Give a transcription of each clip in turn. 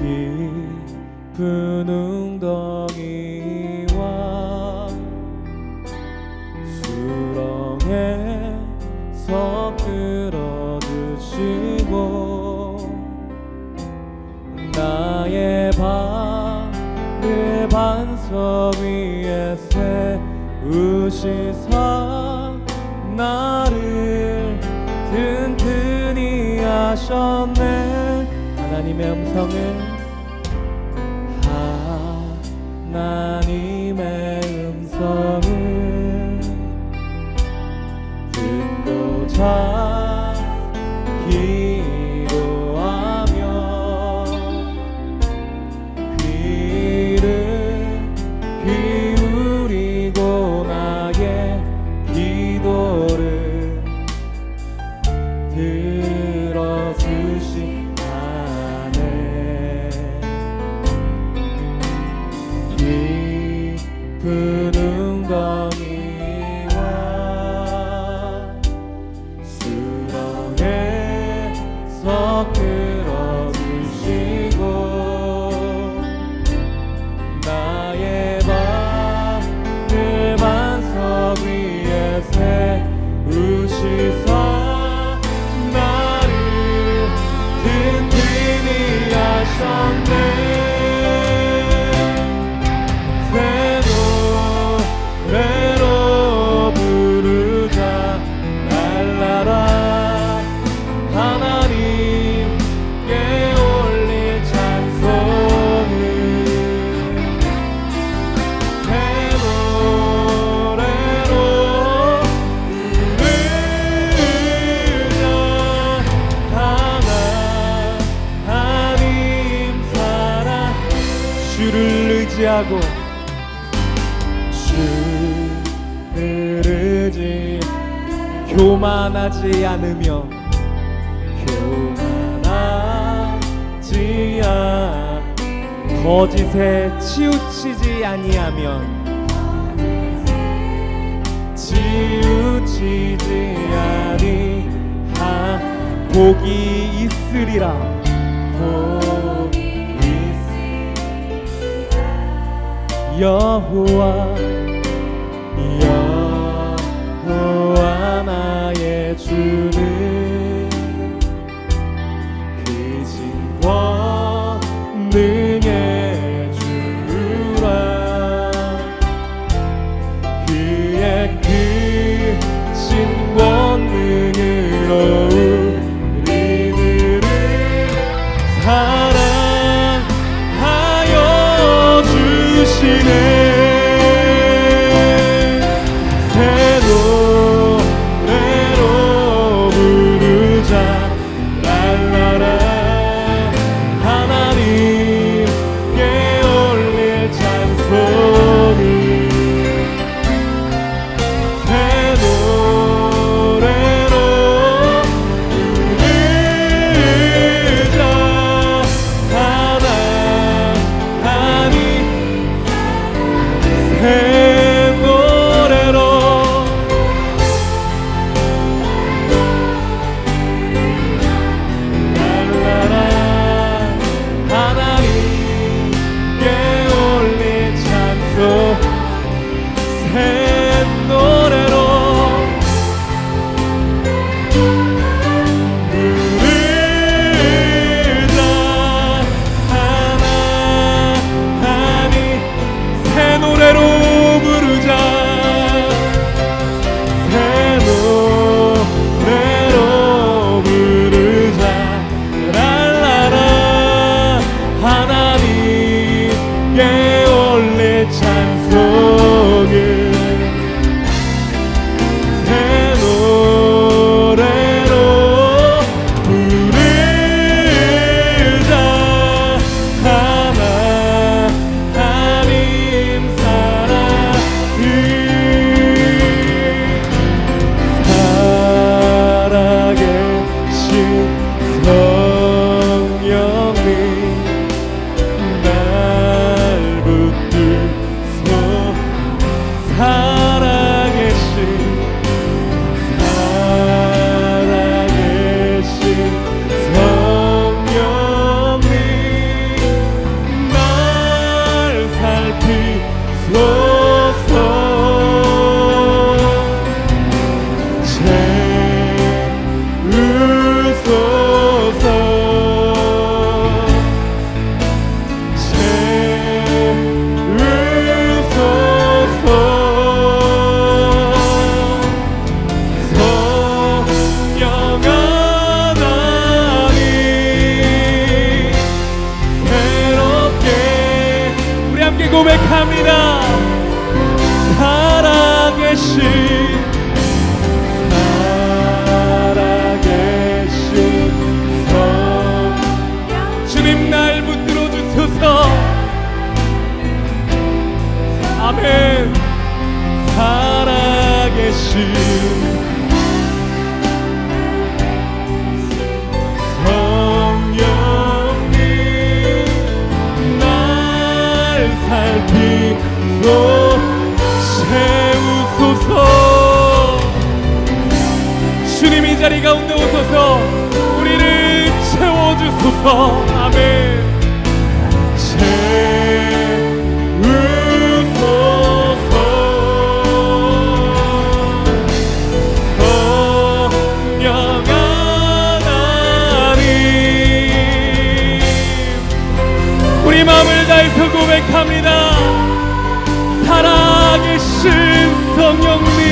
깊은 웅덩이와 수렁에서 끌어주시고 나의 발을 반석 위에 세우시사 나를 든든히 하셨네. 하나님의 음성을 든 교만하지 않으며 교만하지 않 거짓에 치우치지 아니하면 치우치지 아니하 복이 있으리라. 복이 있으리라. 여호와 여호와 나 의 주는 살피고 채우소서. 주님 이 자리 가운데 오셔서. 우리를 채워주소서. 아멘. 고백합니다 성령님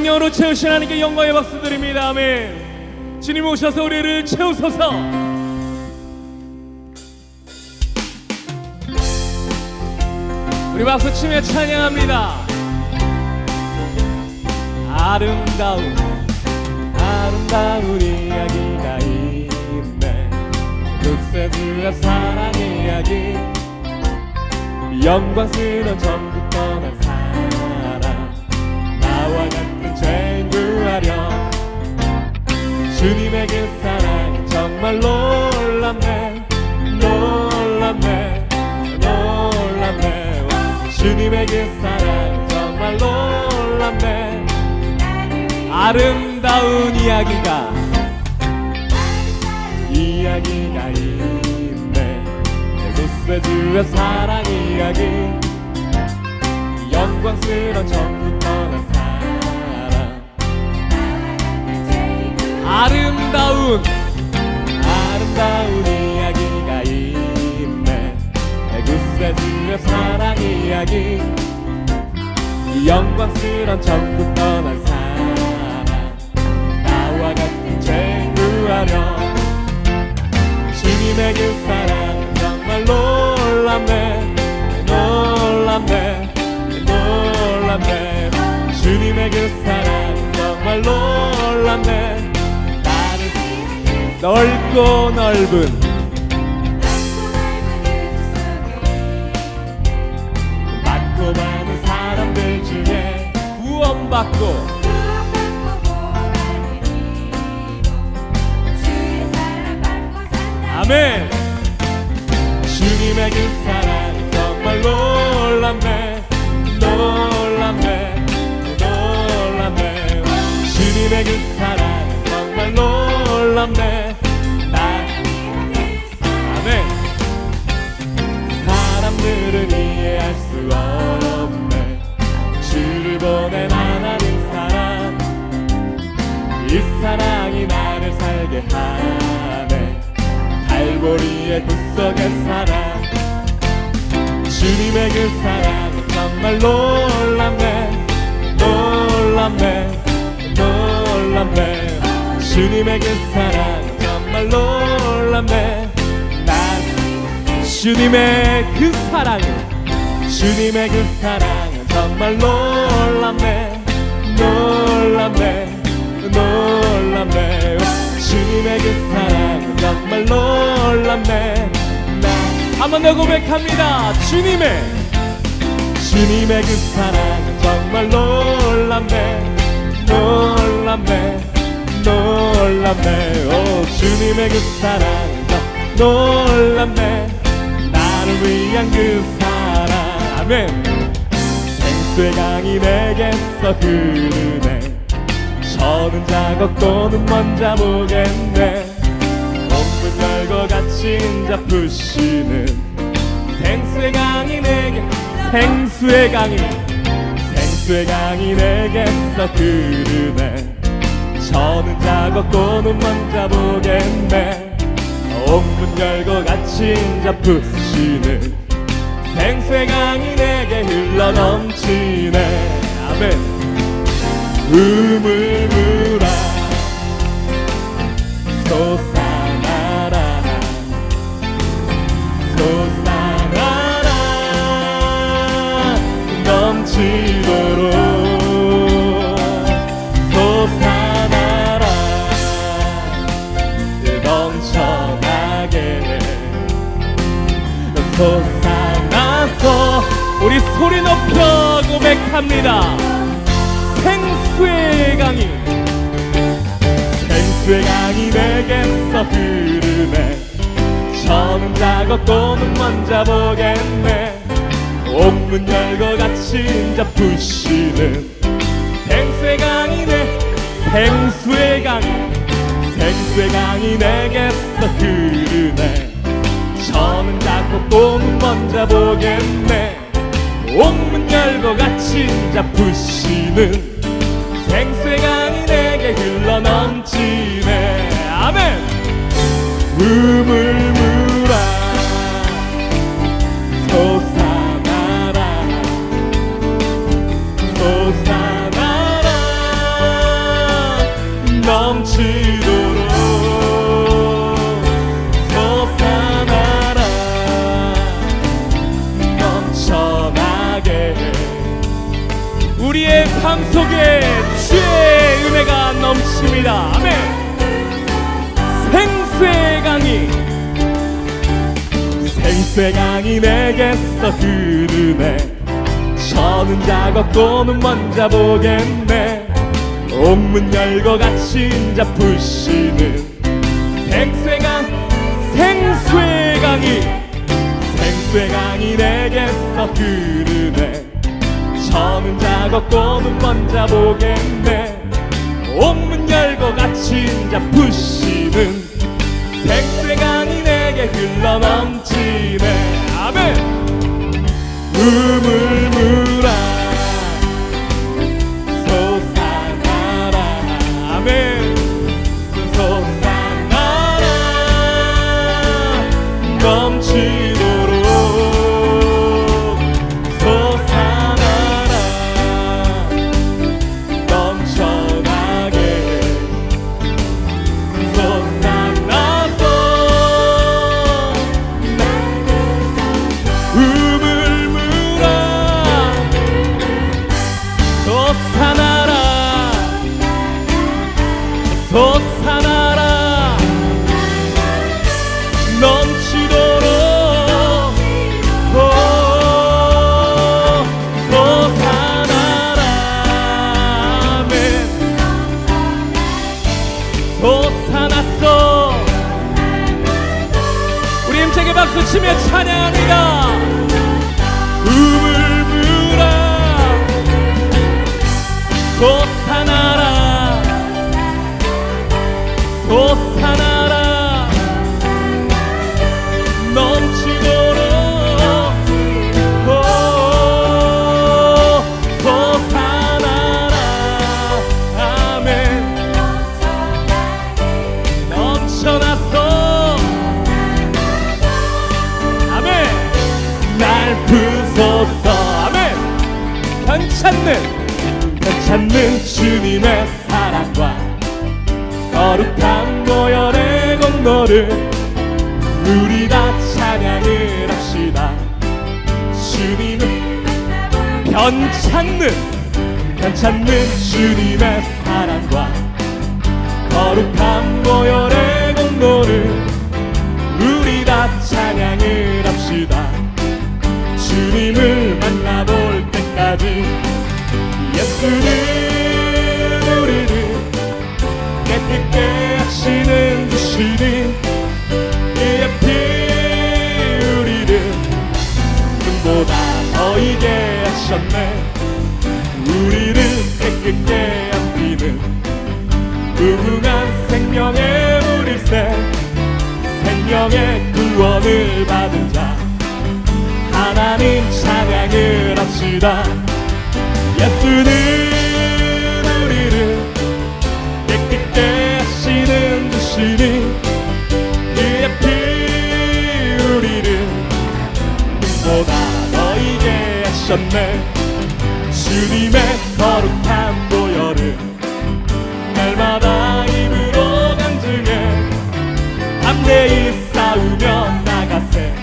성령으로 채우신 하나님께 영광의 박수 드립니다. 아멘. 주님 오셔서 우리를 채우소서. 우리 박수 치며 찬양합니다. 아름다운 아름다운 이야기가 있네. 루세드의 사랑 이야기. 영광스러운 전국 떠난 하려. 주님의 그 사랑이 정말 놀랍네. 놀랍네. 놀랍네. 주님의 그 사랑이 정말 놀랍네. 아름다운 이야기가 이야기가 있네. 에베소의 사랑 이야기. 영광스러운 전 아름다운 아름다운 이야기가 있네. 에구세주의 사랑 이야기. 영광스러운 전국 떠난 사랑 나와 같은 죄인 구하려. 주님의 그 사랑 정말 놀랍네. 놀랍네. 놀랍네. 주님의 그 사랑 정말 놀랍네 넓고 넓은 많고 많은 사람들 중에 구원받고 아멘. 주님의 그 사랑 정말 놀랍네 놀랍네 놀랍네. 주님의 그 사랑 나 아멘. 사람들은 이해할 수 없네. 주를 보낸 하나님 사랑. 이 사랑이 나를 살게 하네. 갈보리의 구속의 사랑. 주님의 그 사랑은 정말 놀랍네. 놀랍네 주님의 그 사랑은 정말 놀랍네. 난 주님의 그 사랑을 주님의 그 사랑은 정말 놀랍네. 놀랍네 놀랍네. 주님의 그 사랑은 정말 놀랍네. 한번 더 고백합니다. 주님의 주님의 그 사랑은 정말 놀랍네 놀랍네. 오 주님의 그 사랑은 놀랍네. 나를 위한 그 사랑. 아멘. 생수의 강이 내게서 흐르네. 저는 작업고는 먼저 보겠네. 오픈 열고 같이 인자 푸시는 생수의 강이 내게 생수의 강이 생수의 강이 내게서 흐르네 저는 작업고는 먼저 보겠네. 옥문 열고 같이 인자 푸시는 생수의 강이 내게 흘러 넘치네. 아멘. 우물 소리 높여 고백합니다. 생수의 강이 생수의 강이 내게서 흐르네. 저는 작업고는 먼저 보겠네. 옥문 열고 같이 인자 푸시는 생수의 강이 내 생수의 강이 생수의 강이 내게서 흐르네. 저는 작업고는 먼저 보겠네 옥문 열고 같이 인자 푸시는 생수의 강이 내게 흘러 넘치네. 아멘. 우물 우리의 삶 속에 주의 은혜가 넘칩니다. 아멘. 생수의 강이 생수의 강이 내게서 흐르네 저는 작업고 는 먼저 보겠네 옥문 열고 같이 인자 푸시는 생수의 강 생수의 강이 생수의 강이 내게서 흐르네 저는 작업고는 먼저 보겠네. 옥문 열고 같이 인자 푸시는 강이 내게 흘러 넘치네. 아멘. 우물물 치며 찬양합니다 괜찮는 괜찮는 주님의 사랑과 거룩한 보혈의 공로를 우리 다 찬양을 합시다. 주님은 변찮는 변찮는 주님의 사랑과 거룩한 보혈의 공로를 우리 다 찬양을 합시다. 주님을 때까지. 예수는 우리를 깨끗게 하시는 주시니 이의 피 우리를 눈보다 더 이게 하셨네. 우리를 깨끗게 하시는 무궁한 생명의 물일새 생명의 구원을 받은 자 하나님 찬양을 합시다 예수는 우리를 깨끗게 하시는 주시니 그의 피 우리를 눈보다 너희게 하셨네 주님의 거룩한 보혈을 날마다 입으로 간증해 담대히 싸우며 나가세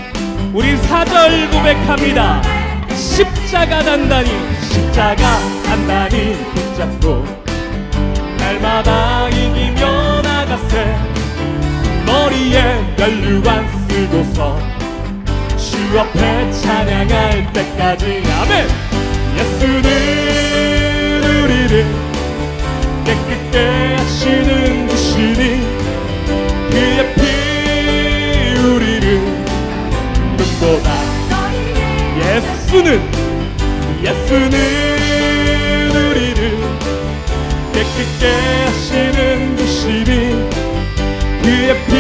우리 사절 고백합니다 십자가 단단히 십자가 단단히 붙잡고 날마다 이기며 나가세 머리에 면류관 쓰고서 주 앞에 찬양할 때까지. 아멘. 예수는 우리를 깨끗게 하시는 주시니 그의 피 우리를 눈보다 예수는 예수는 우리를 깨끗게 하시는 주시니 그의 피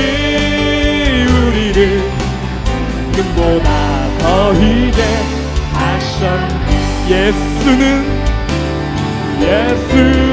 우리를 눈보다 더 희게 하셨 예수는 예수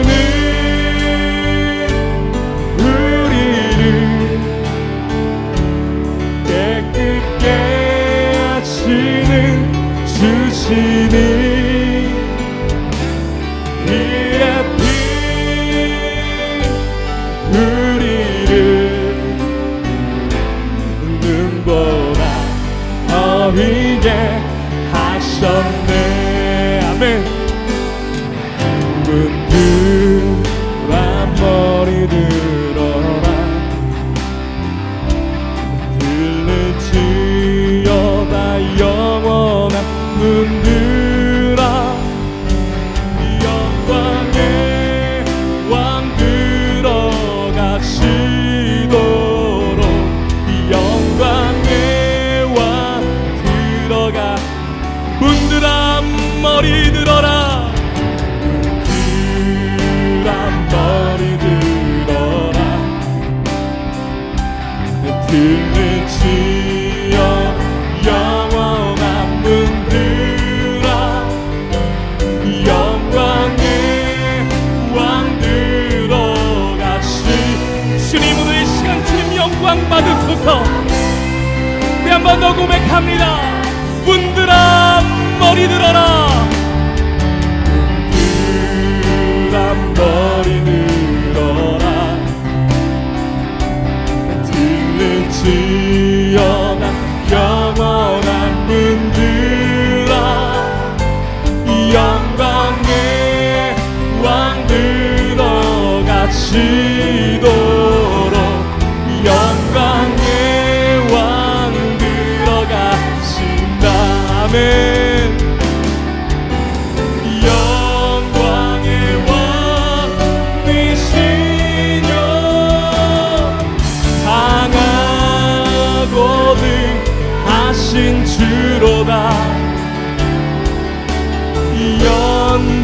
하신 주로다.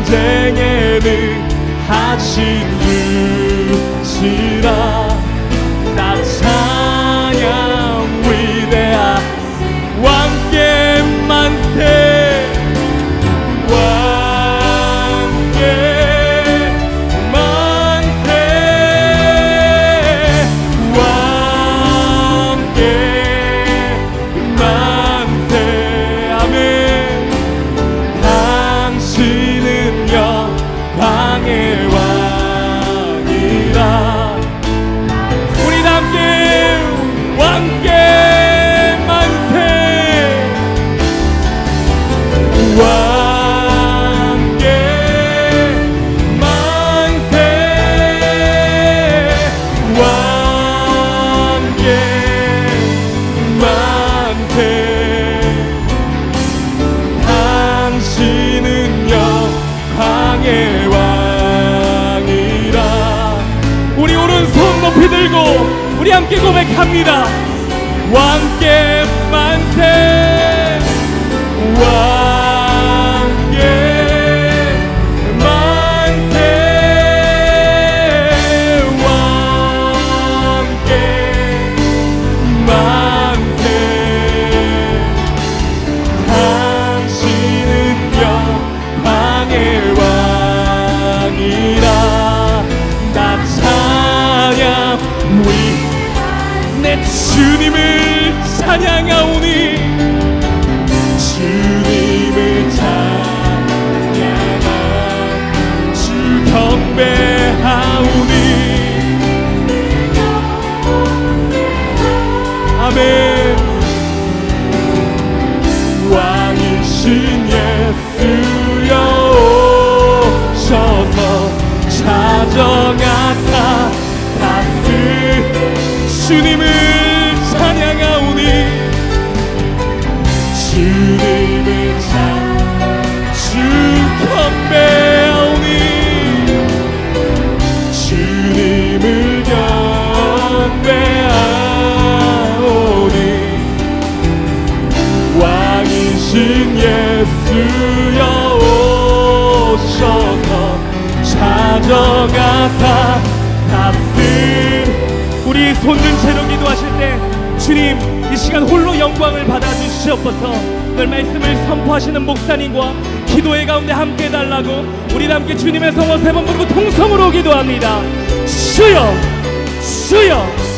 전쟁에는 하신 주시라 손든 채로 기도하실 때 주님 이 시간 홀로 영광을 받아주시옵소서. 늘 말씀을 선포하시는 목사님과 기도의 가운데 함께 해달라고 우리 함께 주님의 성호 세번 부르고 통성으로 기도합니다. 주여 주여